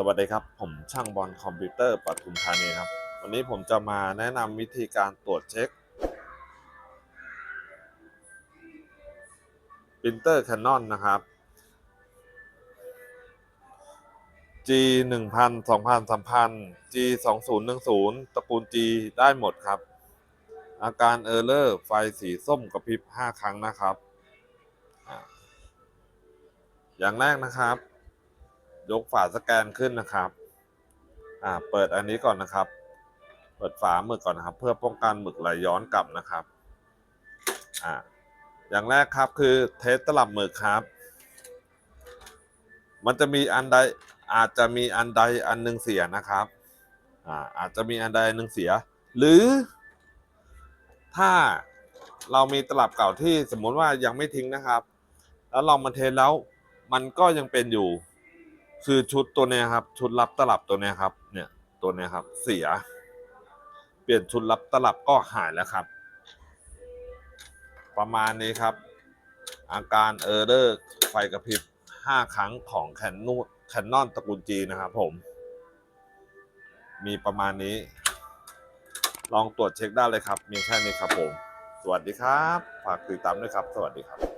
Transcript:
สวัสดีครับ ผมช่างบอลคอมพิวเตอร์ปทุมธานีครับ วันนี้ผมจะมาแนะนำวิธีการตรวจเช็คปรินเตอร์ Canon นะครับ G 1 0 0 0 2,000 3,000 G 2 0 1 0ตระกูล G ได้หมดครับ อาการเออร์เลอร์ไฟสีส้มกระพริบ 5 ครั้งนะครับ อย่างแรกนะครับ ยกฝาสแกนขึ้นนะครับ อ่า เปิดอันนี้ก่อนนะครับ เปิดฝาหมึกก่อนนะครับ เพื่อป้องกันหมึกไหลย้อนกลับนะครับ อ่า อย่างแรกครับคือเทสตลับหมึกครับ มันจะมีอันใดอาจจะมีอันใดอันหนึ่งเสียนะครับ อ่า อาจจะมีอันใดอันหนึ่งเสีย หรือ ถ้าเรามีตลับเก่าที่สมมุติว่ายังไม่ทิ้งนะครับ แล้วเรามาเทสแล้วมันก็ยังเป็นอยู่ คือชุดตัวเนี้ยครับ ชุดรับตลับตัวเนี้ยครับ เนี่ยตัวเนี้ยครับ เสีย เปลี่ยนชุดรับตลับก็หายแล้วครับ ประมาณนี้ครับ อาการเออร์เลอร์ไฟกระพริบ 5 ครั้งของแคนนูแคนนอนตระกูลจีนะครับผม มีประมาณนี้ ลองตรวจเช็คได้เลยครับ มีแค่นี้ครับผม สวัสดีครับ ฝากติดตามด้วยครับ สวัสดีครับ